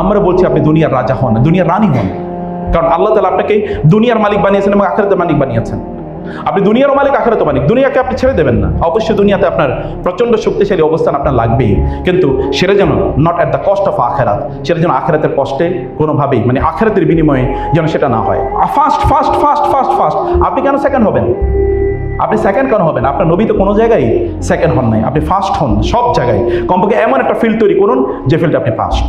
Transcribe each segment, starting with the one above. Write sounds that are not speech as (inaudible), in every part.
আমরা বলছি আপনি দুনিয়ার রাজা হন দুনিয়ার রানী হন। কারণ আল্লাহ তালা আপনাকে দুনিয়ার মালিক বানিয়েছেন এবং আখেরাতের মালিক বানিয়েছেন। আপনি দুনিয়ারও মালিক আখেরাত মালিক, দুনিয়াকে আপনি ছেড়ে দেবেন না। অবশ্যই দুনিয়াতে আপনার প্রচণ্ড শক্তিশালী অবস্থান আপনার লাগবেই। কিন্তু সেটা যেন not at the cost of আখেরাত, সেটা যেন আখেরাতের কষ্টে কোনোভাবেই মানে আখেরাতের বিনিময়ে যেন সেটা না হয়। First first first first first আপনি কেন সেকেন্ড হবেন? আপনি সেকেন্ড কেন হবেন? আপনার নবী তো কোনো জায়গায় সেকেন্ড হন নাই। আপনি ফার্স্ট হন, সব জায়গায়। কমপক্ষে এমন একটা ফিল্ড তৈরি করুন, যে ফিল্ডে আপনি ফার্স্ট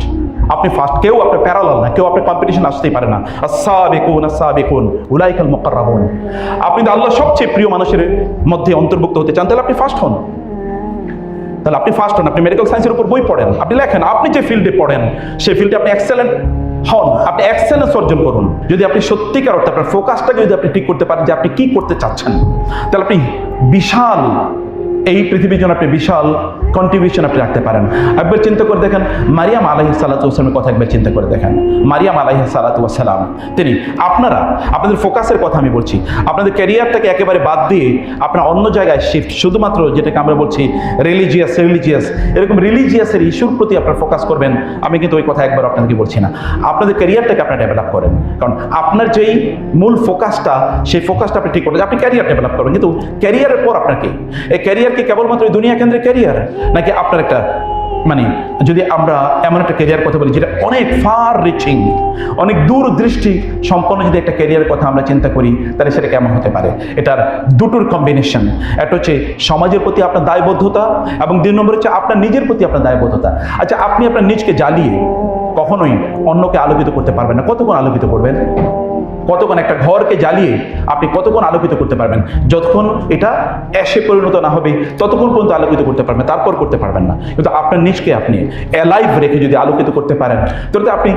আপনি ফার্স্ট কেউ আপনার প্যারালাল না, কেউ আপনার কম্পিটিশন আসতেই পারে না। আসা বেকুন আসা বেকুন উলাইকাল মোকাররাবুন। আপনি তো আল্লাহ সবচেয়ে প্রিয় মানুষের মধ্যে অন্তর্ভুক্ত হতে চান, তাহলে আপনি ফার্স্ট হন। তাহলে আপনি ফার্স্ট হন, আপনি মেডিকেল সায়েন্সের উপর বই পড়েন, আপনি লেখেন, আপনি যে ফিল্ডে পড়েন সেই ফিল্ডে আপনি এক্সেলেন্ট হন, আপনি এক্সেলেন্স অর্জন করুন। যদি আপনি সত্যিকার অর্থে আপনার ফোকাসটাকে যদি আপনি ঠিক করতে পারেন যে আপনি কি করতে চাচ্ছেন, তাহলে আপনি বিশাল এই পৃথিবীর জন্য আপনি বিশাল কন্ট্রিবিউশন আপনি রাখতে পারেন। একবার চিন্তা করে দেখেন, মারিয়াম আলাহি সালাতামের কথা একবার চিন্তা করে দেখেন। মারিয়াম আলাহি সালাতাম তিনি আপনারা, আপনাদের ফোকাসের কথা আমি বলছি, আপনাদের ক্যারিয়ারটাকে একেবারে বাদ দিয়ে আপনারা অন্য জায়গায় শিফট শুধুমাত্র যেটাকে আমরা বলছি রিলিজিয়াস রিলিজিয়াস এরকম রিলিজিয়াসের ইস্যুর প্রতি আপনার ফোকাস করবেন, আমি কিন্তু ওই কথা একবার আপনাদেরকে বলছি না। আপনাদের ক্যারিয়ারটাকে আপনার ডেভেলপ করেন, কারণ আপনার যেই মূল ফোকাসটা সেই ফোকাসটা আপনি ঠিক করেন আপনি ক্যারিয়ার ডেভেলপ করবেন, কিন্তু ক্যারিয়ারের পর আপনাকে এই ক্যারিয়ার কি কেবলমাত্র দুনিয়া কেন্দ্রে ক্যারিয়ার নাকি আপনার একটা মানে যদি আমরা এমন একটা ক্যারিয়ার কথা বলি যেটা অনেক ফার রিচিং অনেক দূরদৃষ্টি সম্পন্ন যদি একটা ক্যারিয়ারের কথা আমরা চিন্তা করি, তাহলে সেটা কেমন হতে পারে? এটার দুটোর কম্বিনেশন একটা হচ্ছে সমাজের প্রতি আপনার দায়বদ্ধতা এবং দুই নম্বর হচ্ছে আপনার নিজের প্রতি আপনার দায়বদ্ধতা। আচ্ছা আপনি আপনার নিজকে জ্বালিয়ে কখনোই অন্যকে আলোকিত করতে পারবেন না। কতক্ষণ আলোকিত করবেন? কতক্ষণ একটা ঘরকে জ্বালিয়ে আপনি কতক্ষণ আলোকিত করতে পারবেন? যতক্ষণ এটা অ্যাশে পরিণত না হবে, ততক্ষণ পর্যন্ত আলোকিত করতে পারবেন, তারপর করতে পারবেন না। কিন্তু আপনার নিজকে আপনি অ্যালাইভ রেখে যদি আলোকিত করতে পারেন, তাহলে আপনি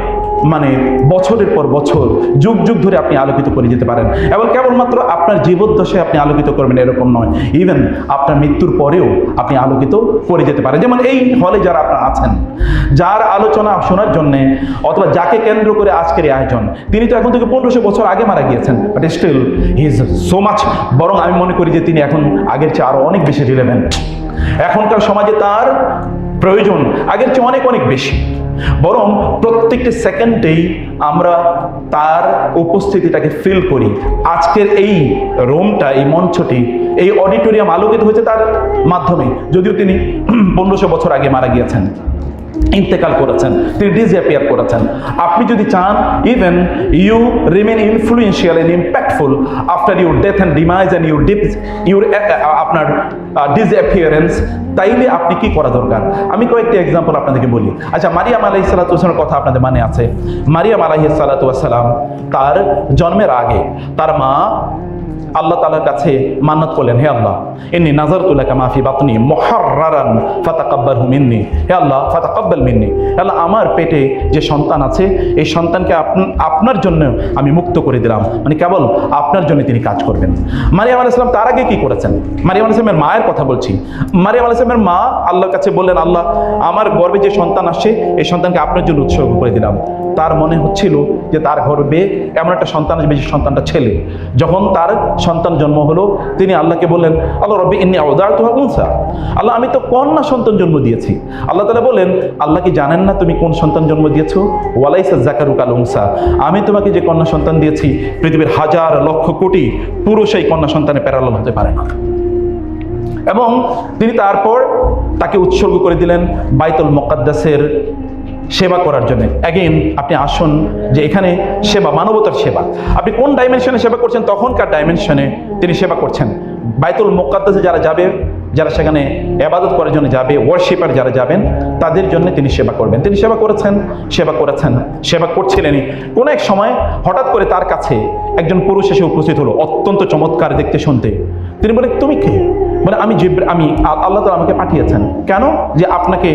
মানে বছরের পর বছর, যুগ যুগ ধরে আপনি আলোকিত করে যেতে পারেন। এবং কেবলমাত্র আপনার জীবদ্দশায় আপনি আলোকিত করবেন এরকম নয়। ইভেন আপনার মৃত্যুর পরেও আপনি আলোকিত করে যেতে পারেন। যেমন এই হলে যারা আপনারা আছেন, যার আলোচনা শোনার জন্যে অথবা যাকে কেন্দ্র করে আজকের এই আয়োজন, তিনি তো এখন থেকে পনেরোশো বছর আগে মারা গিয়েছেন but still he is so much বরং আমি মনে করি যে তিনি এখন আগের চেয়ে আরও অনেক বেশি রিলেভেন্ট এখনকার সমাজে তার প্রয়োজন আগের চেয়ে অনেক অনেক বেশি। বরং প্রত্যেকটি সেকেন্ডেই আমরা তার উপস্থিতিটাকে ফিল করি। আজকের এই রোমটা এই মঞ্চটি, এই অডিটোরিয়াম আলোকিত হয়েছে তার মাধ্যমে। যদিও তিনি (clears throat) পনেরোশো বছর আগে মারা গিয়েছেন। ইন্তেকাল করেছেন, তিনি ডিসঅ্যাপিয়ার করেছেন। আপনি যদি চান even you remain influential and impactful after your death and demise and your deep your আপনার ডিসঅ্যাপিয়ারেন্স তাইলে আপনি কি করা দরকার? আমি কয়েকটি এক্সাম্পল আপনাদেরকে বলি। আচ্ছা মারিয়াম আলাহি সাল্লাতুসলামের কথা আপনাদের মানে আছে? মারিয়াম আলাহি সাল্লাতুয়াসাল্লাম তার জন্মের আগে তার মা আল্লাহ তালার কাছে মান্নাত করলেন, হে আল্লাহ এমনি নাজার তুলাকা মাফি বাতনি মহারান ফাতাকাব্বার মিন্নি। হে আল্লাহ, ফাতাকাব্বাল মিন্নি। আল্লাহ, আমার পেটে যে সন্তান আছে, এই সন্তানকে আপন- আপনার জন্য আমি মুক্ত করে দিলাম। মানে কেবল আপনার জন্য তিনি কাজ করবেন। মারিয়াম আলাহ ইসলাম তার আগে কি করেছেন? মারিয়াম ইসলামের মায়ের কথা বলছি। মারিয়াম আলাহ ইসলামের মা আল্লাহর কাছে বললেন, আল্লাহ, আমার গর্বে যে সন্তান আসছে, এই সন্তানকে আপনার জন্য উৎসর্গ করে দিলাম। তার মনে হচ্ছিল যে তার গর্বে এমন একটা সন্তান আসবে যে সন্তানটা ছেলে। যখন তার সন্তান জন্ম হলো। তিনি আল্লাহকে বললেন, আল্লাহ রব্বি ইন্নি আউদার তো উনসা। আল্লাহ, আমি তো কন্যা সন্তান জন্ম দিয়েছি। আল্লাহ তালা বলেন আল্লাহ কি জানেন না তুমি কোন সন্তান জন্ম দিয়েছ? ওয়ালাইসা জাকারু কাল উনসা। আমি তোমাকে যে কন্যা সন্তান দিয়েছি, পৃথিবীর হাজার লক্ষ কোটি পুরুষ এই কন্যা সন্তানে প্যারালাল হতে পারে না। এবং তিনি তারপর তাকে উৎসর্গ করে দিলেন বাইতুল মোকাদ্দাসের সেবা করার জন্য। অ্যাগেন আপনি আসুন যে এখানে সেবা, মানবতার সেবা। আপনি কোন ডাইমেনশনে সেবা করছেন, তখনকার ডাইমেনশনে তিনি সেবা করছেন। বাইতুল মোকাদ্দাসে যারা যাবে, যারা সেখানে আবাদত করার জন্য যাবে ওয়ার্শিপার যারা যাবেন, তাদের জন্য তিনি সেবা করবেন। তিনি সেবা করেছেন সেবা করেছেন, সেবা করছিলেনই। কোনো এক সময় হঠাৎ করে তার কাছে একজন পুরুষ এসে উপস্থিত হলো, অত্যন্ত চমৎকার দেখতে শুনতে। তিনি বলেন তুমি কে? মানে আমি যে আমি আল্লাহ তালা আমাকে পাঠিয়েছেন। কেন? যে আপনাকে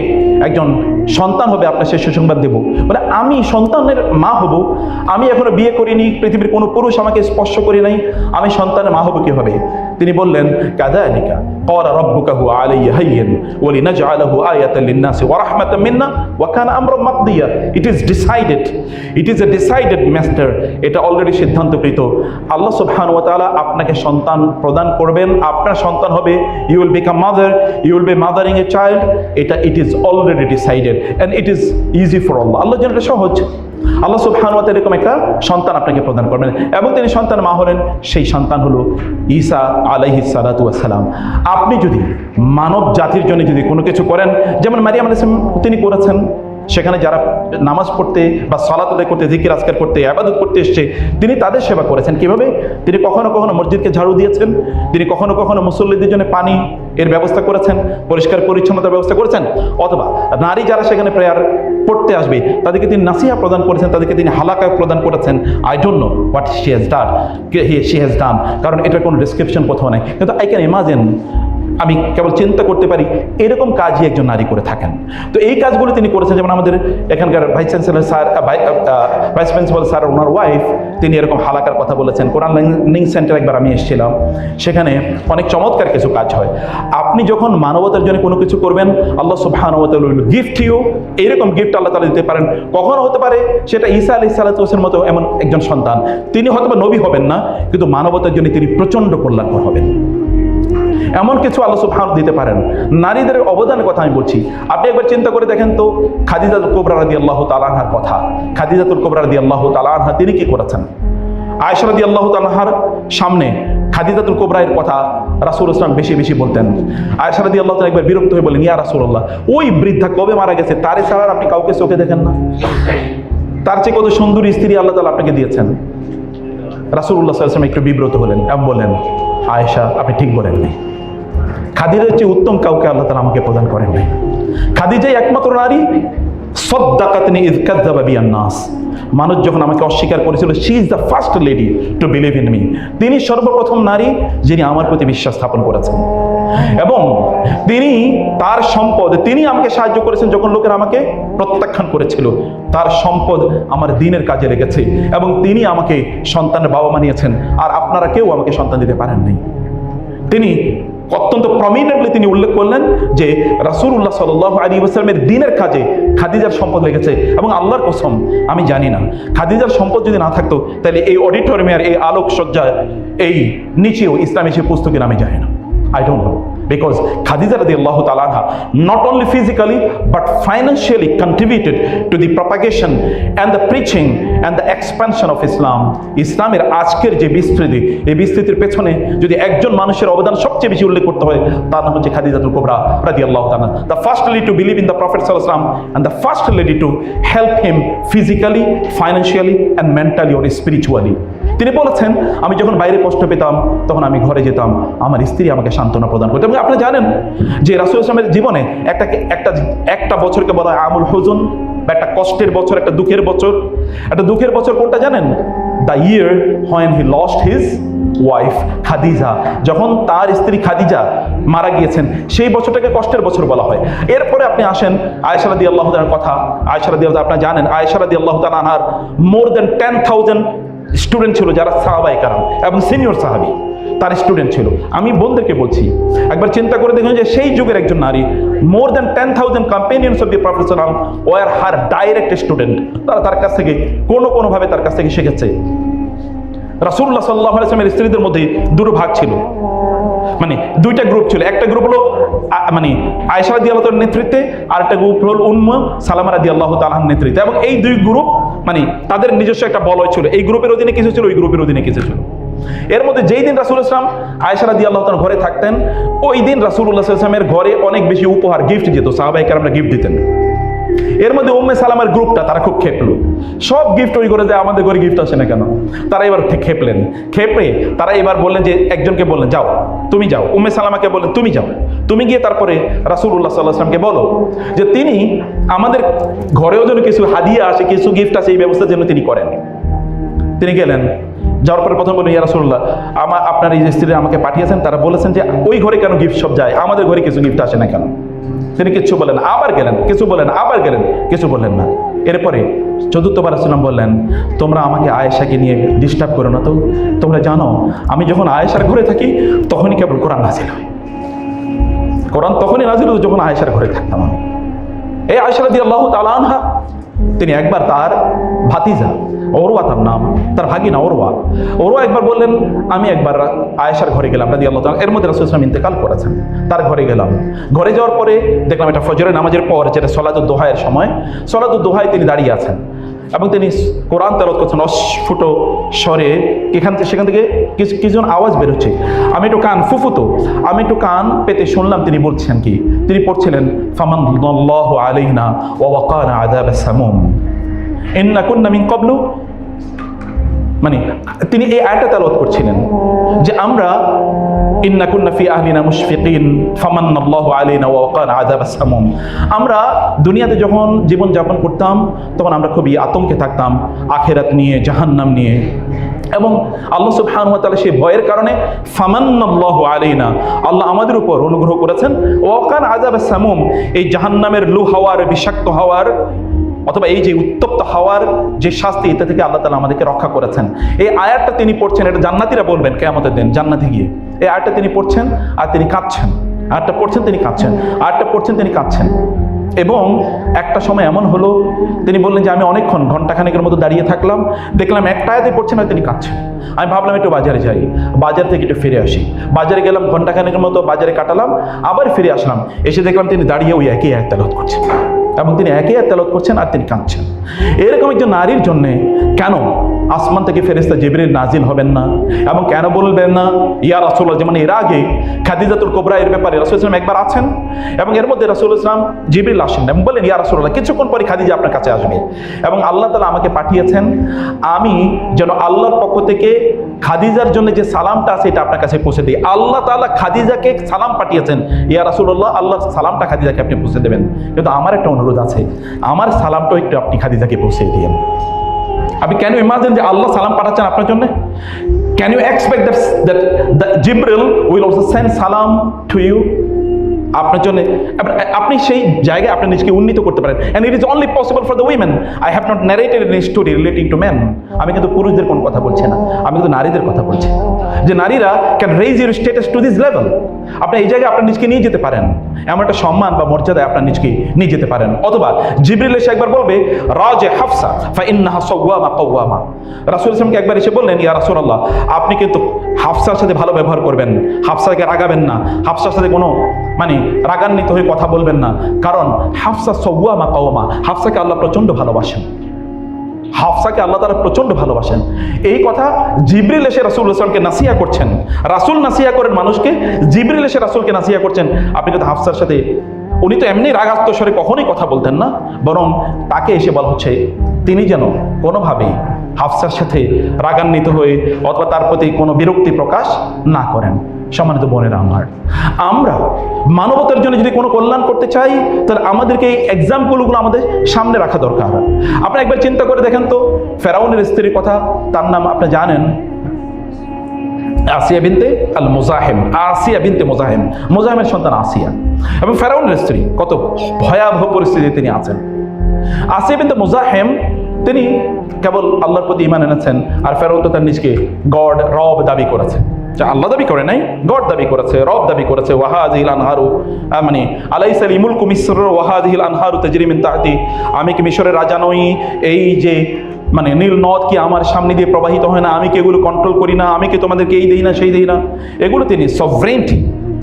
একজন সন্তান হবে, আপনার সে সুসংবাদ দেব। মানে আমি সন্তানের মা হব, আমি এখনও বিয়ে করিনি, পৃথিবীর কোনো পুরুষ আমাকে স্পর্শ করি নাই, আমি সন্তানের মা হব কীভাবে? তিনি বললেন কাদালিকা قال ربك هو علي هين ولنجعله آية للناس ورحمة منا وكان أمرا مقضيا it is decided it is a decided master এটা অলরেডি সিদ্ধান্তকৃত আল্লাহ সুবহানাহু ওয়া তাআলা আপনাকে সন্তান প্রদান করবেন আপনার সন্তান হবে you will become mother you will be mothering a child এটা it is already decided and it is easy for আল্লাহ আল্লাহ জন্য এটা সহজ আল্লাহ সুবহানুয়াত এরকম একটা সন্তান আপনাকে প্রদান করবেন। এবং তিনি সন্তান মা হলেন, সেই সন্তান হলো ঈসা আলাইহি সালাতাম আপনি যদি মানব জাতির জন্য যদি কোনো কিছু করেন, যেমন মারিয়াম আলাইসলাম তিনি করেছেন সেখানে যারা নামাজ পড়তে বা সালাত আদায় করতে, জিকির, আজকার করতে আবাদত করতে এসছে, তিনি তাদের সেবা করেছেন কীভাবে? তিনি কখনো কখনো মসজিদকে ঝাড়ু দিয়েছেন, তিনি কখনো কখনো মুসল্লিদের জন্য পানি এর ব্যবস্থা করেছেন, পরিষ্কার পরিচ্ছন্নতার ব্যবস্থা করেছেন, অথবা নারী যারা সেখানে প্রেয়ার পড়তে আসবে, তাদেরকে তিনি নাসিহা প্রদান করেছেন, তাদেরকে তিনি হালাকা প্রদান করেছেন। I don't know what she has done she has done কারণ এটার কোনো ডিসক্রিপশন কোথাও নাই। কিন্তু আই ক্যান ইমাজিন আমি কেবল চিন্তা করতে পারি, এরকম কাজই একজন নারী করে থাকেন। তো এই কাজগুলো তিনি করেছেন, যেমন আমাদের এখানকার vice chancellor sir vice principal sir, ওনার ওয়াইফ, তিনি এরকম হালাকার কথা বলেছেন। কোরআন লার্নিং সেন্টার একবার আমি এসেছিলাম, সেখানে অনেক চমৎকার কিছু কাজ হয়। আপনি যখন মানবতার জন্য কোনো কিছু করবেন, আল্লাহ সুবহানাহু গিফট ইউ এইরকম গিফট আল্লাহ তালা দিতে পারেন। কখনো হতে পারে সেটা ঈসা আলি সালাতুসের মতো এমন একজন সন্তান। তিনি হয়তো নবী হবেন না, কিন্তু মানবতার জন্য তিনি প্রচণ্ড কল্যাণকর হবেন। এমন কিছু আল্লাহ সুবহান দিতে পারেন। নারীদের অবদানের কথা আমি বলছি। আপনি একবার চিন্তা করে দেখেন তো, খাদিজাতুল কোবরা রাদি আল্লাহ তালাহার কথা। খাদিজাতুল কোবরা রাদি আল্লাহ তালাহা তিনি কি করেছেন? আয়সা রাদি আল্লাহ তালাহার সামনে খাদিজাতুল কোবরায়ের কথা রাসুল ইসলাম বেশি বেশি বলতেন। আয়সা রাদি আল্লাহ তালা একবার বিরক্ত হয়ে বলেন ইয়া রাসুল্লাহ ওই বৃদ্ধা কবে মারা গেছে? তারে ছাড়া আপনি কাউকে চোখে দেখেন না? তার চেয়ে কত সুন্দরী স্ত্রী আল্লাহ তালা আপনাকে দিয়েছেন। রাসুল্লাহ সাল্লাম একটু বিব্রত হলেন এবং বললেন, আয়েশা, আপনি ঠিক বলেননি। খাদিজার চেয়ে উত্তম কাউকে আল্লাহ তালা আমাকে প্রদান করেন নাই। খাদিজাই একমাত্র নারী। সদ্দাকাতনি ইজকাজ্জাবা বিয়ান নাস। মানুষ যখন আমাকে অস্বীকার করেছিল she is the first lady to believe in me তিনি সর্বপ্রথম নারী যিনি আমার প্রতি বিশ্বাস স্থাপন করেছেন। এবং তিনি তার সম্পদ, তিনি আমাকে সাহায্য করেছেন যখন লোকের আমাকে প্রত্যাখ্যান করেছিল, তার সম্পদ আমার দিনের কাজে লেগেছে এবং তিনি আমাকে সন্তানের বাবা মানিয়েছেন আর আপনারা কেউ আমাকে সন্তান দিতে পারেন নাই। তিনি অত্যন্ত প্রমিনেন্টলি তিনি উল্লেখ করলেন যে রাসুল্লাহ সাল আলী ওসালামের দিনের কাজে খাদিজার সম্পদ লেগেছে এবং আল্লাহর কসম, আমি জানি না। খাদিজার সম্পদ যদি না থাকতো, তাহলে এই অডিটোরিয়ামের এই আলোকসজ্জায় এই নিচেও ইসলামী সে পুস্তকের আমি জানি না। I don't know because Khadija radiallahu ta'ala anha not only physically, but financially contributed to the propagation and the preaching and the expansion of Islam ইসলামের আজকের যে বিস্তৃতি, এই বিস্তৃতির পেছনে যদি একজন মানুষের অবদান সবচেয়ে বেশি উল্লেখ করতে হয় তার নাম হচ্ছে খাদিজাতুল কোবরা তাআলা। The first lady to believe in the prophet sallallahu alaihi wasallam and the first lady to help him physically, financially and mentally or spiritually তিনি বলেছেন, আমি যখন বাইরে কষ্ট পেতাম, তখন আমি ঘরে যেতাম, আমার স্ত্রী আমাকে সান্ত্বনা প্রদান করতো। এবং আপনি জানেন যে রাসুল ইসলামের জীবনে একটা একটা একটা বছরকে বলা হয় আমুল হুজুন। বা একটা কষ্টের বছর, একটা দুঃখের বছর। একটা দুঃখের বছর কোনটা জানেন? The year when he lost his wife Khadija যখন তার স্ত্রী খাদিজা মারা গিয়েছেন, সেই বছরটাকে কষ্টের বছর বলা হয়। এরপরে আপনি আসেন আয়সারাদি আল্লাহ তালার কথা। আয়সারাদি আল্লাহ আপনারা জানেন আয়সারাদি আল্লাহ আনার more than ten thousand student ছিল যারা সাহাবাই কারাম এবং সিনিয়র সাহাবি। তার স্টুডেন্ট ছিল। আমি বোনদেরকে বলছি, একবার চিন্তা করে দেখুন যে সেই যুগের একজন নারী more than ten thousand companions of the professional were her direct student তারা তার কাছ থেকে কোনো কোনোভাবে তার কাছ থেকে শিখেছে। রাসুল্লাহ সাল্লাহ আলাইসলামের স্ত্রীদের মধ্যে দুটো ভাগ ছিল। মানে দুইটা গ্রুপ ছিল। একটা গ্রুপ হলো মানে আয়সা রাদি আল্লাহর নেতৃত্বে, আর একটা গ্রুপ হল উন্ম সালামারা রাদি আল্লাহ তালাহার নেতৃত্বে। এবং এই দুই গ্রুপ মানে তাদের নিজস্ব একটা বলয় ছিল। এই গ্রুপের অধীনে কিছু ছিল, ওই গ্রুপের অধীনে কিছু ছিল। এর মধ্যে যেই দিন রাসুল ইসলাম আয়সা রাদি আল্লাহ ঘরে থাকতেন, ওই দিন রাসুল্লাহ ইসলামের ঘরে অনেক বেশি উপহার গিফট যেত সাহাবাহিক আমরা গিফট দিতেন। এর মধ্যে উম্মে সালামের গ্রুপটা, তারা খুব খেপলো। সব গিফট ওই করে যে আমাদের ঘরে গিফট আসে না কেন? তারা এবার খেপলেন। খেপে তারা এবার বললেন যে, একজনকে বললেন, যাও, তুমি যাও। উম্মে সালামাকে বললেন, তুমি যাও। তুমি গিয়ে তারপরে রাসুল্লাহ সাল্লাহ আসলামকে বলো যে, তিনি আমাদের ঘরেও যেন কিছু হাদিয়া আসে, কিছু গিফট আসে, এই ব্যবস্থার জন্য তিনি করেন। তিনি গেলেন। যাওয়ার পরে প্রথম বললেন, ইয়া রাসুল্লাহ আমার আপনার এই যে স্ত্রী আমাকে পাঠিয়েছেন, তারা বলেছেন যে ওই ঘরে কেন গিফট সব যায়? আমাদের ঘরে কিছু গিফট আসে না কেন? তিনি কিছু বলেন, আবার গেলেন, কিছু বলেন, আবার গেলেন, কিছু বললেন না। এরপরে চতুর্থবার রাসুলাম বললেন, তোমরা আমাকে আয়েশাকে নিয়ে ডিস্টার্ব করো না তো। তোমরা জানো, আমি যখন আয়েশার ঘরে থাকি, তখনই কেবল কোরআন নাজিল হয়। কোরআন তখনই নাজিল হতো যখন আয়েশার ঘরে থাকতাম আমি। এই আয়েশা রাদি আল্লাহ তালানহা তিনি একবার তার ভাতিজা ওরওয়া তার নাম, তার ভাগিনা ওরওয়া ওরওয়া একবার বললেন, আমি একবার আয়েশার ঘরে গেলাম। রাদি আল্লাহ এর মধ্যে রাসুল ইসলাম ইন্তেকাল করেছেন। তার ঘরে গেলাম। ঘরে যাওয়ার পরে দেখলাম এটা ফজরের নামাজের পর, যেটা সলাদুল দোহায়ের সময়। সলাদুল দোহায় তিনি দাঁড়িয়ে আছেন এবং তিনি কোরআন তেরত করছেন অস্ফুট স্বরে। এখান থেকে, সেখান থেকে কিছু কিছুজন আওয়াজ বেরোচ্ছে। আমি একটু কান ফুফুতো আমি একটু কান পেতে শুনলাম তিনি বলছেন কি, তিনি পড়ছিলেন ফামান আলাইনা ওয়া ওয়াকানা আযাব সামুম। ইন্না কুন্না মিন ক্বাবলু মানে তিনি এই আয়টা তেলাওয়াত করছিলেন যে আমরা ইন্না কুন্না ফি আহলিনা মুশফিকিন ফামান্নাল্লাহু আলাইনা ওয়া ওয়াকানা আযাবাস আমরা দুনিয়াতে যখন জীবন যাপন করতাম, তখন আমরা খুবই আতঙ্কে থাকতাম, আখেরাত নিয়ে, জাহান্নাম নিয়ে। এবং আল্লাহ সুবহানাহু ওয়া তাআলা সেই ভয়ের কারণে ফামান্নাল্লাহু আলাইনা, আল্লাহ আমাদের উপর অনুগ্রহ করেছেন ওয়া ওয়াকানা আযাবাস সামুম। এই জাহান্নামের লু হাওয়ার, বিষাক্ত হাওয়ার অথবা এই যে উত্তপ্ত হওয়ার যে শাস্তি, এটা থেকে আল্লাহ তালা আমাদেরকে রক্ষা করেছেন। এই আয়াতটা তিনি পড়ছেন, এটা জান্নাতিরা বলবেন কেয়ামতের দিন, জান্নাতে গিয়ে। এই আয়াতটা তিনি পড়ছেন আর তিনি কাঁদছেন। আয়াতটা পড়ছেন, তিনি কাঁদছেন। আয়াতটা পড়ছেন, তিনি কাঁদছেন। এবং একটা সময় এমন হলো, তিনি বললেন যে আমি অনেকক্ষণ ঘন্টাখানেকের মতো দাঁড়িয়ে থাকলাম, দেখলাম একটা আয়াতে পড়ছেন আর তিনি কাঁদছেন। আমি ভাবলাম একটু বাজারে যাই। বাজার থেকে একটু ফিরে আসি। বাজারে গেলাম ঘন্টাখানেকের মতো বাজারে কাটালাম, আবার ফিরে আসলাম। এসে দেখলাম তিনি দাঁড়িয়ে ওই একই আয়াত তেলাওয়াত করছেন। এবং তিনি একে এক তেলত করছেন আর তিনি কাঁদছেন। এরকম একজন নারীর জন্যে কেন আসমান থেকে ফেরেস্তা জিবরিল নাজিল হবেন না? এবং কেন বলবেন না, ইয়া রাসুল্লাহ যেমন এর আগে খাদিজাতুল কোবরা এর ব্যাপারে রাসুল ইসলাম একবার আছেন, এবং এর মধ্যে রাসুল ইসলাম জিবরিল আসেন এবং বলেন ইয়া রাসুল্লাহ কিছুক্ষণ পরে খাদিজা আপনার কাছে আসবে। এবং আল্লাহ তালা আমাকে পাঠিয়েছেন, আমি যেন আল্লাহর পক্ষ থেকে খাদিজার জন্য যে সালামটা আছে এটা আপনার কাছে পৌঁছে দিই। আল্লাহ তাআলা খাদিজাকে সালাম পাঠিয়েছেন। ইয়া রাসূলুল্লাহ আল্লাহ সালামটা খাদিজাকে আপনি পৌঁছে দেবেন। কিন্তু আমার একটা অনুরোধ আছে। আমার সালামটাও একটু আপনি খাদিজাকে পৌঁছে দিয়েন। আপনি ইউ ইমাজিন যে আল্লাহ সালাম পাঠাচ্ছেন আপনার জন্য? Can you expect that that the Jibril will also send salam to you আপনার জন্য, আপনি সেই জায়গায় আপনি নিজেকে উন্নীত করতে পারেন। And it is only possible for the women I have not narrated in story relating to man আমি কিন্তু পুরুষদের কোন কথা বলছি না, আমি কিন্তু নারীদের কথা বলছি। যে নারীরা can raise your status to this level আপনি এই জায়গায় আপনার নিজকে নিয়ে যেতে পারেন। এমন একটা সম্মান বা মর্যাদায় আপনার নিজকে নিয়ে যেতে পারেন। অথবা জিবরিল এসে একবার বলবে, রাজে হাফসা ফা ইন্নাহা সাওয়ামা কাওয়ামা রাসূল ইসলামকে একবার এসে বললেন, ইয়া রাসূলুল্লাহ, আপনি কিন্তু হাফসার সাথে ভালো ব্যবহার করবেন। হাফসাকে রাগাবেন না। হাফসার সাথে কোনো মানে রাগান্বিত হয়ে কথা বলবেন না। কারণ হাফসা সৌয়ামা কাওয়ামা হাফসাকে আল্লাহ প্রচণ্ড ভালোবাসেন। হাফসাকে আল্লাহ তারা প্রচণ্ড ভালোবাসেন। এই কথা জিবরিল এসে রাসুল ইসলামকে নাসিয়া করছেন। রাসুল নাসিয়া করেন মানুষকে, জিবরিল এসে রাসুলকে নাসিয়া করছেন। আপনি কিন্তু হাফসার সাথে, উনি তো এমনি রাগাত্ম স্বরে কখনোই কথা বলতেন না, বরং তাকে এসে বলা হচ্ছে, তিনি যেন কোনোভাবেই হাফসার সাথে রাগান্বিত হয়ে অথবা তার প্রতি কোনো বিরক্তি প্রকাশ না করেন। সম্মানিত বোনেরা আমার আমরা মানবতার জন্য যদি কোনো কল্যাণ করতে চাই, তাহলে আমাদেরকে এই এক্সাম্পলগুলো আমাদের সামনে রাখা দরকার। আপনি একবার চিন্তা করে দেখেন তো, ফেরাউনের স্ত্রীর কথা, তার নাম আপনি জানেন? আসিয়া বিনতে আল মোজাহেম আসিয়া বিনতে মোজাহেম, মোজাহেমের সন্তান আসিয়া। এবং ফেরাউনের স্ত্রী, কত ভয়াবহ পরিস্থিতিতে তিনি আছেন। আসিয়া বিনতে মোজাহেম, তিনি কেবল আল্লাহর প্রতি ইমান এনেছেন, আর ফেরাউন তো তার নিজকে গড রব দাবি করেছে যা আল্লাহ দাবি করে নাই, গড দাবি করেছে, রব দাবি করেছে ওয়াহাজিল আনহারু মানে আলাইসাল ইমুল কুমিসর ওয়াহাজিল আনহারু তাজরিমিন তাহতি, আমি কি মিশরের রাজা নই? এই যে মানে নীল নদ কি আমার সামনে দিয়ে প্রবাহিত হয় না? আমি কি এগুলো কন্ট্রোল করি না? আমি কি তোমাদেরকে এই দিই না, সেই দিই না? এগুলো তিনি সভরেন্টি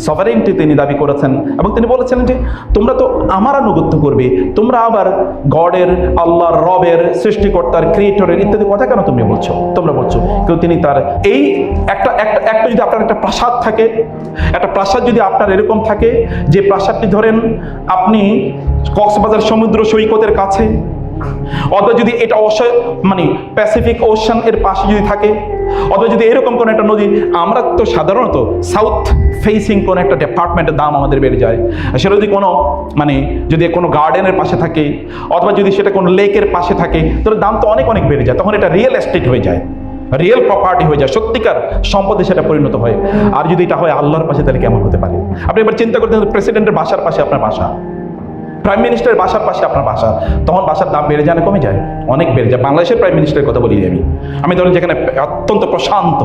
সভারেন্টি তিনি দাবি করেছেন এবং তিনি বলেছেন যে, তোমরা তো আমার আনুগত্য করবে, তোমরা আবার গডের, আল্লাহর রবের, সৃষ্টিকর্তার ক্রিয়েটরের ইত্যাদি কথা কেন তুমি বলছো? তোমরা বলছো। কেউ তিনি তার এই একটা একটা একটা যদি আপনার একটা প্রাসাদ থাকে, একটা প্রাসাদ যদি আপনার এরকম থাকে, যে প্রাসাদটি ধরেন আপনি কক্সবাজার সমুদ্র সৈকতের কাছে, অথবা যদি এটা অবশ্যই মানে প্যাসিফিক ওশান এর পাশে যদি থাকে অথবা যদি এরকম কোনো একটা নদী, আমরা তো সাধারণত সাউথ ফেসিং কোনো একটা ডিপার্টমেন্টের দাম আমাদের বেড়ে যায়। সেটা যদি কোনো মানে যদি কোনো গার্ডেনের পাশে থাকে, অথবা যদি সেটা কোনো লেকের পাশে থাকে, তাহলে দাম তো অনেক অনেক বেড়ে যায়। তখন এটা রিয়েল এস্টেট হয়ে যায়। রিয়েল প্রপার্টি হয়ে যায়। সত্যিকার সম্পদে সেটা পরিণত হয়। আর যদি এটা হয় আল্লাহর পাশে, তাহলে কেমন হতে পারে? আপনি এবার চিন্তা করতে প্রেসিডেন্টের বাসার পাশে আপনার বাসা। প্রাইম মিনিস্টারের বাসার পাশে আপনার বাসা। তখন বাসার দাম বেড়ে যায় না, কমে যায়। অনেক বেড়ে যায়। বাংলাদেশের প্রাইম মিনিস্টারের কথা বলি আমি। আমি ধরেন যেখানে অত্যন্ত প্রশান্ত,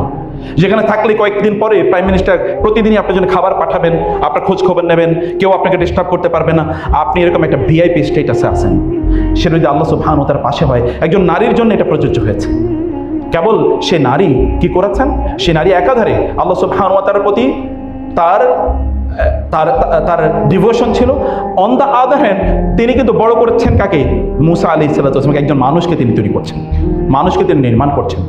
যেখানে থাকলে কয়েকদিন পরে প্রাইম মিনিস্টার প্রতিদিনই আপনার জন্য খাবার পাঠাবেন, আপনার খোঁজ খবর নেবেন, কেউ আপনাকে ডিস্টার্ব করতে পারবে না। আপনি এরকম একটা ভিআইপি স্টেটাসে আছেন। সে যদি আল্লাহ সুবহান তার পাশে হয়, একজন নারীর জন্য এটা প্রযোজ্য হয়েছে। কেবল সে নারী কি করেছেন? সে নারী একাধারে আল্লাহ সুবহান তার প্রতি তার তার তার ডিভোশন ছিল। অন দ্য আদার হ্যান্ড তিনি কিন্তু বড় করেছেন কাকে? মুসা আলি সাল্লাহামকে একজন মানুষকে তিনি তৈরি করছেন। মানুষকে তিনি নির্মাণ করছেন।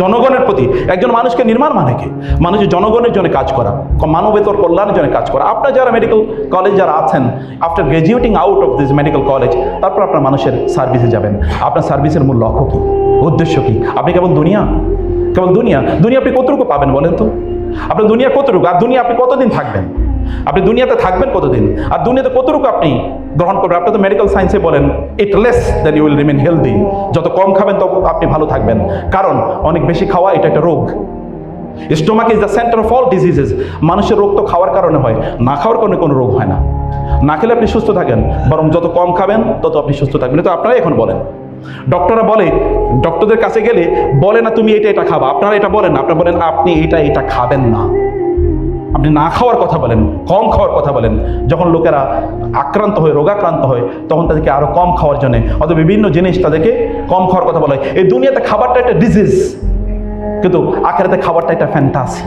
জনগণের প্রতি একজন মানুষকে নির্মাণ মানে কি? মানুষের জনগণের জন্য কাজ করা, মানবেতর কল্যাণের জন্য কাজ করা। আপনার যারা মেডিকেল কলেজ যারা আছেন after graduating out of this medical college তারপর আপনার মানুষের সার্ভিসে যাবেন। আপনার সার্ভিসের মূল লক্ষ্য কী? উদ্দেশ্য কী? আপনি কেবল দুনিয়া? কেবল দুনিয়া? দুনিয়া আপনি কতটুকু পাবেন বলেন তো? আপনার দুনিয়া কতটুকু? আর দুনিয়া আপনি কতদিন থাকবেন? আপনি দুনিয়াতে থাকবেন কতদিন? আর দুনিয়াতে কতটুকু আপনি গ্রহণ করবেন? আপনি তো মেডিকেল সায়েন্সে বলেন eat less than you will remain healthy যত কম খাবেন, তত আপনি ভালো থাকবেন। কারণ, অনেক বেশি খাওয়া এটা একটা রোগ। Stomach is the centre of all diseases মানুষের রোগ তো খাওয়ার কারণে হয়। না খাওয়ার কারণে কোনো রোগ হয় না। না খেলে আপনি সুস্থ থাকেন। বরং যত কম খাবেন, তত আপনি সুস্থ থাকবেন। তো আপনারাই এখন বলেন। ডক্টররা বলে ডক্টরদের কাছে গেলে বলে না তুমি এটা এটা খাবা। আপনারা এটা বলেন আপনারা বলেন, আপনি এটা এটা খাবেন না। আপনি না খাওয়ার কথা বলেন, কম খাওয়ার কথা বলেন। যখন লোকেরা আক্রান্ত হয়, রোগাক্রান্ত হয়, তখন তাদেরকে আরও কম খাওয়ার জন্যে, অথবা বিভিন্ন জিনিস তাদেরকে কম খাওয়ার কথা বলা হয়। এই দুনিয়াতে খাবারটা একটা ডিজিজ কিন্তু আখেরাতে খাবারটা একটা ফ্যান্টাসি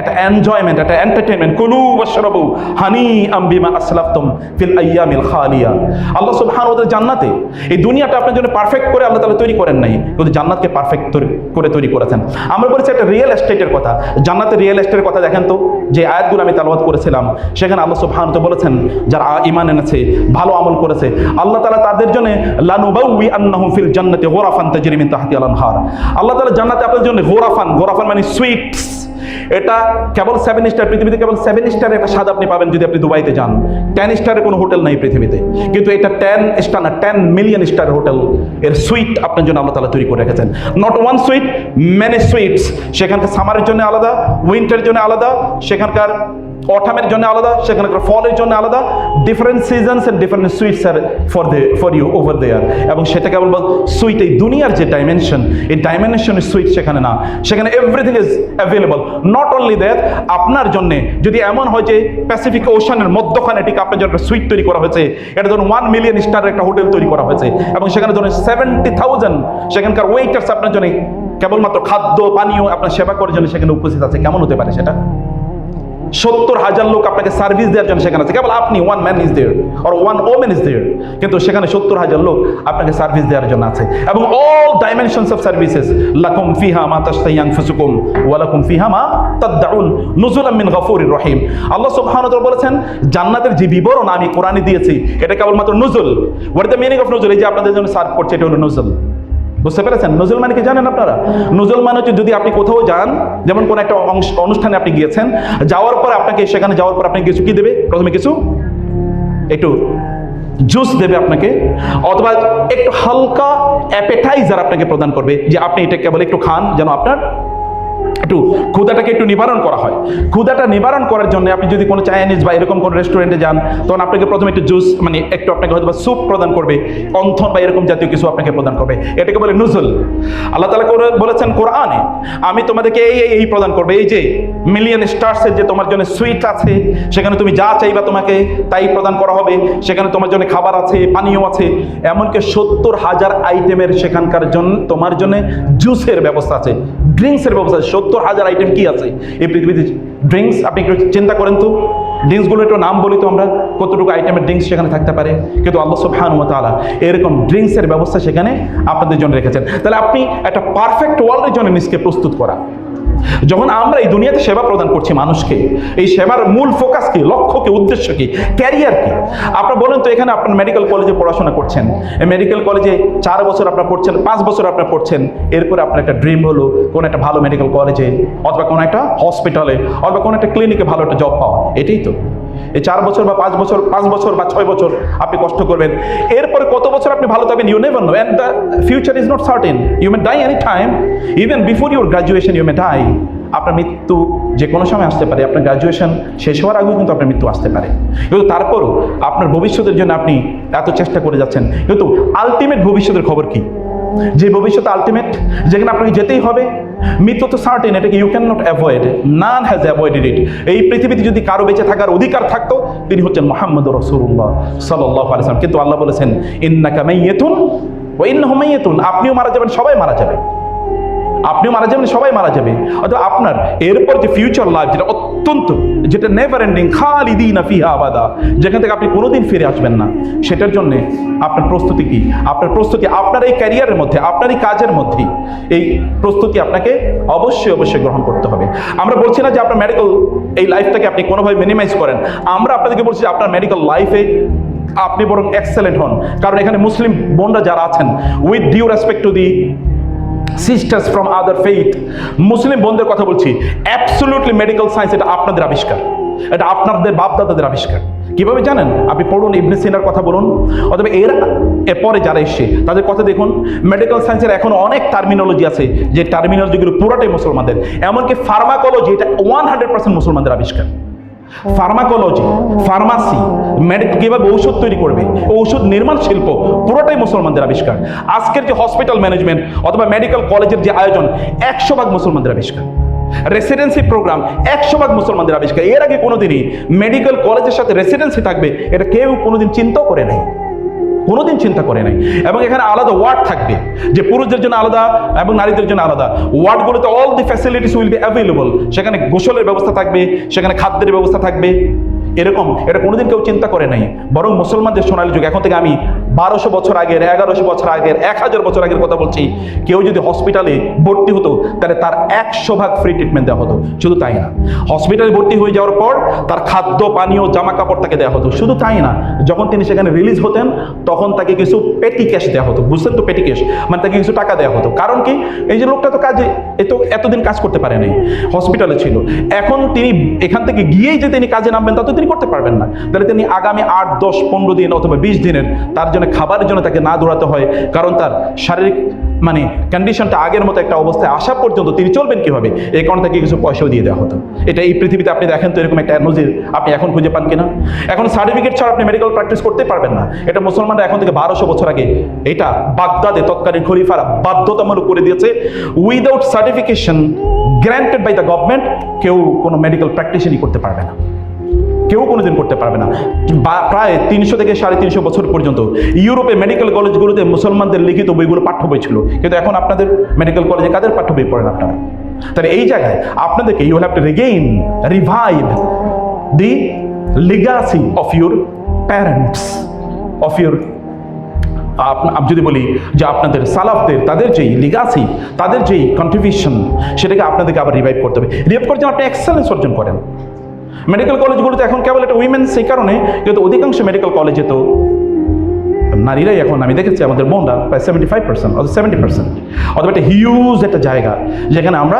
একটা এনজয়মেন্ট একটা এন্টারটেনমেন্ট কুলু ওয়াশরাবু হানি আম বিমা আসলাফতুম ফিল আইয়ামিল খালিয়া। আল্লাহ সুবহানাহু ওয়া জান্নাতে এই দুনিয়াটা আপনার জন্য পারফেক্ট করে আল্লাহ তাআলা তৈরি করেন নাই, কিন্তু জান্নাতকে পারফেক্ট করে তৈরি করেছেন। আমরা বলেছি একটা রিয়েল এস্টেটের কথা। জান্নাতের রিয়েল এস্টেটের কথা দেখেন তো, যে আয়াতগুলো আমি তালাবাত করেছিলাম, সেখানে আল্লাহ সুবহানাহু ওয়া বলেছেন, যারা ঈমান এনেছে, ভালো আমল করেছে, আল্লাহ তাআলা তাদের জন্য লানুবাউই আন্নাহুম ফিল জান্নাতি গোরাফান তাজরি মিন তাহতিহাল আনহার আল্লাহ তাআলা জান্নাতে আপনাদের জন্য গোরাফান গোরাফান মানে সুইটস এটা কেবল সেভেন স্টার পৃথিবীতে কেবল সেভেন স্টারের একটা স্বাদ আপনি পাবেন যদি আপনি দুবাইতে যান। টেন স্টারের কোনো হোটেল নাই পৃথিবীতে। কিন্তু এটা টেন স্টার না টেন মিলিয়ন স্টার হোটেল, এর সুইট আপনার জন্য আল্লাহ তালা তৈরি করে রেখেছেন। Not one suite many suites সেখানকার সামারের জন্য আলাদা উইন্টারের জন্য আলাদা, সেখানকার অটামের জন্য আলাদা সেখানকার ফলের জন্য আলাদা। Different seasons and different suites are for they for you over there এবং সেটা কেবল সুইট এই দুনিয়ার যে ডাইমেনশন এই ডাইমেনশনের সুইট সেখানে না। সেখানে everything is available not only that আপনার জন্য যদি এমন হয় যে প্যাসিফিক ওশানের মধ্যখানে ঠিক আপনার জন্য সুইট তৈরি করা হয়েছে, এটা ধরুন ওয়ান মিলিয়ন স্টারের একটা হোটেল তৈরি করা হয়েছে, এবং সেখানে ধরুন সেভেন্টি থাউজেন্ড সেখানকার ওয়েটার্স আপনার জন্য কেবলমাত্র খাদ্য, পানীয় আপনার সেবা করার জন্য সেখানে উপস্থিত আছে, কেমন হতে পারে সেটা? সত্তর হাজার লোক আপনাকে সার্ভিস দেওয়ার জন্য সেখানে আছে। কেবল আপনি ওয়ান ম্যান ইজ দেয়ার আর ওয়ান ওমেন ইজ দেয়ার কিন্তু সেখানে সত্তর হাজার লোক আপনাকে সার্ভিস দেওয়ার জন্য আছে। এবং অল ডাইমেনশনস অফ সার্ভিসেস লাকুম ফিহা মা তাস্তাইয়াং ফুসুকুম ওয়ালাকুম ফিহা মা তাদদাউন, নুজুলাম মিন গফুরির রহিম। আল্লাহ সুবহানাহু ওয়া বলেছেন, জান্নাতের যে বিবরণ আমি কোরআনে দিয়েছি, এটা কেবলমাত্র নুজুল। হোয়াট দ্য মিনিং অফ নুজুল? এই যে আপনাদের জন্য সার্ভ করছে, এটা হলো নুজুল। বুঝতে পেরেছেন? নজরুল মানে কি জানেন আপনারা? নজরুল মানে হচ্ছে যদি আপনি কোথাও যান, যেমন কোনো একটা অনুষ্ঠানে আপনি গিয়েছেন, যাওয়ার পর আপনাকে সেখানে যাওয়ার পর আপনাকে কিছু কি দেবে? প্রথমে কিছু? একটু জুস দেবে আপনাকে, অথবা একটু হালকা অ্যাপেটাইজার আপনাকে প্রদান করবে, যে আপনি এটা কেবল একটু খান, যেন আপনার একটু ক্ষুদাটাকে একটু নিবারণ করা হয়। ক্ষুদাটা নিবারণ করার জন্য আপনি যদি কোনো চাইনিজ বা এরকম কোনো রেস্টুরেন্টে যান, তখন আপনাকে প্রথমে একটু জুস মানে একটু আপনাকে হয়তো স্যুপ প্রদান করবে, অন্থন বা এরকম জাতীয় কিছু আপনাকে প্রদান করবে। এটাকে বলে নুজুল। আল্লাহ তালা বলেছেন কোরআনে, আমি তোমাদেরকে এই এই এই প্রদান করবে। এই যে মিলিয়ন স্টার্সের যে তোমার জন্য সুইট আছে, সেখানে তুমি যা চাইবা তোমাকে তাই প্রদান করা হবে। সেখানে তোমার জন্য খাবার আছে, পানীয় আছে। এমনকি সত্তর হাজার আইটেমের সেখানকার জন্য তোমার জন্য জুসের ব্যবস্থা আছে। ড্রিঙ্কসের ব্যবস্থা আছে। সত্তর হাজার আইটেম কি আছে? এই পৃথিবীতে ড্রিঙ্কস আপনি একটু চিন্তা করেন তো। ড্রিঙ্কসগুলো একটু নাম বলি তো আমরা, কতটুকু আইটেমের ড্রিঙ্কস সেখানে থাকতে পারে। কিন্তু আল্লাহ সুবহান ওয়া তাআলা এরকম ড্রিঙ্কসের ব্যবস্থা সেখানে আপনাদের জন্য রেখেছেন। তাহলে আপনি একটা পারফেক্ট ওয়ার্ল্ডের জন্য নিজকে প্রস্তুত করা। যখন আমরা এই দুনিয়াতে সেবা প্রদান করছি মানুষকে, এই সেবার মূল ফোকাস কি, লক্ষ্য কি, উদ্দেশ্য কি ক্যারিয়ার কি? আপনার বলেন তো এখানে আপনার মেডিকেল কলেজে পড়াশোনা করছেন, এই মেডিকেল কলেজে চার বছর আপনার পড়ছেন, পাঁচ বছর আপনার পড়ছেন, এরপরে আপনার একটা ড্রিম হলো কোনো একটা ভালো মেডিকেল কলেজে অথবা কোনো একটা হসপিটালে অথবা কোনো একটা ক্লিনিকে ভালো একটা জব পাওয়া, এটাই তো। এই চার বছর বা পাঁচ বছর পাঁচ বছর বা ছয় বছর আপনি কষ্ট করবেন। এরপরে কত বছর আপনি ভালো থাকবেন? You never know and the future is not certain you may die any time even before your graduation you may die আপনার মৃত্যু যে কোনো সময় আসতে পারে। আপনার গ্রাজুয়েশন শেষ হওয়ার আগেও কিন্তু আপনার মৃত্যু আসতে পারে। কিন্তু তারপরও আপনার ভবিষ্যতের জন্য আপনি এত চেষ্টা করে যাচ্ছেন। কিন্তু আলটিমেট ভবিষ্যতের খবর কি? যে ভবিষ্যৎ আলটিমেট যেখানে আপনাকে যেতেই হবে। মৃত্যু তো সার্টেন এটাকে you can not avoid none has avoided it এই পৃথিবীতে যদি কারও বেঁচে থাকার অধিকার থাকতো, তিনি হচ্ছেন মোহাম্মদ রসুল্লাহ সাল্লাহ আলিয়াম কিন্তু আল্লাহ বলেছেন, ইন্নাকা মাইয়েতুন ও ইন্ন মাইয়েতুন আপনিও মারা যাবেন, সবাই মারা যাবে। আপনিও মারা যাবেন, সবাই মারা যাবে। অথবা আপনার এরপর যে ফিউচার লাইফ যেটা অত্যন্ত, যেটা নেভার এন্ডিং খালিদিন ফিহা আবাদা, যেখান থেকে আপনি কোনোদিন ফিরে আসবেন না। সেটার জন্য আপনার প্রস্তুতি কি? আপনার প্রস্তুতি আপনার এই ক্যারিয়ারের মধ্যে, আপনার এই কাজের মধ্যেই এই প্রস্তুতি আপনাকে অবশ্যই অবশ্যই গ্রহণ করতে হবে। আমরা বলছি না যে আপনার মেডিকেল এই লাইফটাকে আপনি কোনোভাবে মিনিমাইজ করেন। আমরা আপনাদেরকে বলছি আপনার মেডিকেল লাইফে আপনি বরং এক্সেলেন্ট হন। কারণ এখানে মুসলিম বোনরা যারা আছেন with due respect to the sisters from other faith Muslim বন্ধুদের কথা বলছি অ্যাবসোলুটলি মেডিকেল সায়েন্স এটা আপনাদের আবিষ্কার। এটা আপনাদের বাপদাদাদের আবিষ্কার। কীভাবে জানেন? আপনি পড়ুন ইবনে সিনার কথা বলুন, অথবা এর এরপরে যারা এসছে, তাদের কথা দেখুন। মেডিকেল সায়েন্সের এখন অনেক টার্মিনোলজি আছে, যে টার্মিনোলজিগুলো পুরোটাই মুসলমানদের। এমনকি ফার্মাকোলজি এটা ওয়ান হান্ড্রেড পার্সেন্ট মুসলমানদের আবিষ্কার। ফার্মাকোলজি ফার্মাসি মেডিক কীভাবে ঔষধ তৈরি করবে। ঔষধ নির্মাণ শিল্প পুরোটাই মুসলমানদের আবিষ্কার। আজকের যে হসপিটাল ম্যানেজমেন্ট অথবা মেডিকেল কলেজের যে আয়োজন, একশো ভাগ মুসলমানদের আবিষ্কার। রেসিডেন্সি প্রোগ্রাম একশো ভাগ মুসলমানদের আবিষ্কার। এর আগে কোনোদিনই মেডিকেল কলেজের সাথে রেসিডেন্সি থাকবে, এটা কেউ কোনোদিন চিন্তাও করে নাই। কোনোদিন চিন্তা করে নাই। এবং এখানে আলাদা ওয়ার্ড থাকবে, যে পুরুষদের জন্য আলাদা এবং নারীদের জন্য আলাদা। ওয়ার্ডগুলোতে all the facilities will be available সেখানে গোসলের ব্যবস্থা থাকবে, সেখানে খাদ্যের ব্যবস্থা থাকবে। এরকম, এটা কোনোদিন কেউ চিন্তা করে নাই। বরং মুসলমানদের সোনালী যুগ। এখন থেকে আমি বারোশো বছর আগের, এগারোশো বছর আগের, এক হাজার বছর আগের কথা বলছি। কেউ যদি হসপিটালে ভর্তি হতো, তাহলে তার একশো ভাগ ফ্রি ট্রিটমেন্ট দেওয়া হতো। শুধু তাই না। হসপিটালে ভর্তি হয়ে যাওয়ার পর তার খাদ্য, পানীয় জামা কাপড় তাকে দেওয়া হতো। শুধু তাই না, যখন তিনি সেখানে রিলিজ হতেন, তখন তাকে কিছু পেটি ক্যাশ দেওয়া হতো। বুঝছেন তো পেটি ক্যাশ মানে তাকে কিছু টাকা দেওয়া হতো। কারণ কি? এই যে লোকটা তো কাজে এত এতদিন কাজ করতে পারে নাই। হসপিটালে ছিল। এখন তিনি, এখান থেকে গিয়েই যে তিনি কাজে নামবেন, তা তো তিনি করতে পারবেন না। তাহলে তিনি আগামী আট, দশ, পনেরো দিন অথবা বিশ দিনের তার জন্য খাবারের জন্য তাকে না দৌড়াতে হয়। কারণ তার শারীরিক মানে কন্ডিশনটা আগের মতো একটা অবস্থায় আসা পর্যন্ত তিনি চলবেন কীভাবে? এই কারণ তাকে কিছু পয়সাও দিয়ে দেওয়া হতো। এটা এই পৃথিবীতে আপনি দেখেন তো এরকম একটা নজির আপনি এখন খুঁজে পান কিনা? এখন সার্টিফিকেট ছাড়া আপনি মেডিকেল প্র্যাকটিস করতে পারবেন না। এটা মুসলমানরা এখন থেকে বারোশো বছর আগে এটা বাগদাদে তৎকালীন খলিফারা বাধ্যতামূলক করে দিয়েছে। Without certification granted by the government কেউ কোনো মেডিকেল প্র্যাকটিসই করতে পারবে না। কেউ কোনোদিন করতে পারবে না। প্রায় তিনশো থেকে সাড়ে তিনশো বছর পর্যন্ত ইউরোপে মেডিকেল কলেজগুলোতে মুসলমানদের লিখিত বইগুলো পাঠ্য বই ছিল। কিন্তু এখন আপনাদের মেডিকেল কলেজে কাদের পাঠ্য বই পড়েন আপনারা? তাহলে এই জায়গায় আপনাদেরকে you have to regain revive the legacy of your parents of your যদি বলি যে আপনাদের সালাফদের, তাদের যেই লিগাসি তাদের যেই কন্ট্রিবিউশন সেটাকে আপনাদেরকে আবার রিভাইভ করতে হবে। রিভাইভ করে যেন আপনি এক্সেলেন্স অর্জন করেন। মেডিকেল কলেজগুলোতে এখন কেবল একটা উইমেন সেই কারণে, কিন্তু অধিকাংশ মেডিকেল কলেজে তো নারীরাই এখন, আমি দেখেছি আমাদের বোনরা প্রায় সেভেন্টি ফাইভ পার্সেন্ট অথবা সেভেন্টি পার্সেন্ট অথবা একটা হিউজ একটা জায়গা যেখানে আমরা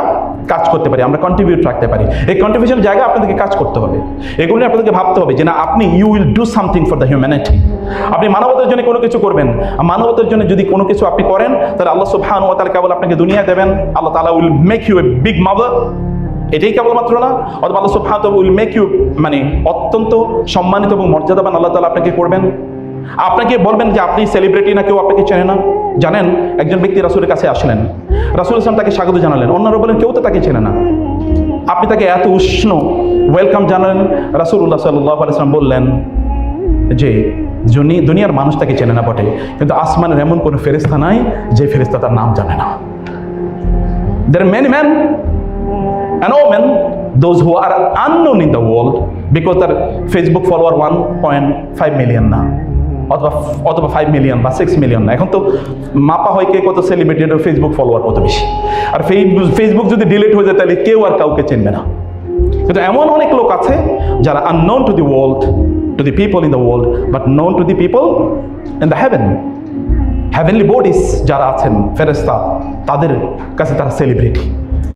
কাজ করতে পারি, আমরা কন্ট্রিবিউট রাখতে পারি। এই কন্ট্রিবিউশন জায়গা আপনাদেরকে কাজ করতে হবে। এগুলো আপনাদেরকে ভাবতে হবে যে না, আপনি you will do something for the humanity আপনি মানবতার জন্য কোনো কিছু করবেন মানবতার জন্য যদি কোনো কিছু আপনি করেন, তাহলে আল্লাহ সুবহান ও তাহলে কেবল আপনাকে দুনিয়া দেবেন। আল্লাহ তালা will make you a big mother এটাই কেবলমাত্র না? অথবা আল্লাহ সুবহান উইল মেক ইউ মানে অত্যন্ত সম্মানিত এবং মর্যাদাবান আল্লাহ তালা আপনাকে করবেন। আপনাকে বলবেন যে আপনি সেলিব্রিটি না, কেউ আপনাকে চেনে না। জানেন, একজন ব্যক্তি রাসুলের কাছে আসলেন। রাসুল ইসলাম তাকে স্বাগত জানালেন। অন্যরা বলেন, কেউ তো তাকে চেনে না। আপনি তাকে এত উষ্ণ ওয়েলকাম জানালেন। রাসুল্লাহ সাল্লাহ আলাইসলাম বললেন যে দুনিয়ার মানুষ তাকে চেনে না বটে। কিন্তু আসমানের এমন কোনো ফেরিস্তা নাই যে ফেরিস্তা তার নাম জানে না। There men man and women, those who are unknown in the world, because follower one point five million না অথবা অথবা ফাইভ মিলিয়ন বা সিক্স মিলিয়ন না। এখন তো মাপা হয় কে কত সেলিব্রিটি ফেসবুক ফলোয়ার কত বেশি। আর ফেসবুক যদি ডিলিট হয়ে যায় তাহলে কেউ আর কাউকে চিনবে না। কিন্তু এমন অনেক লোক আছে যারা unknown to the world to the people in the world but known to the people in the heaven heavenly bodies যারা আছেন ফেরেস্তা তাদের কাছে তারা সেলিব্রিটি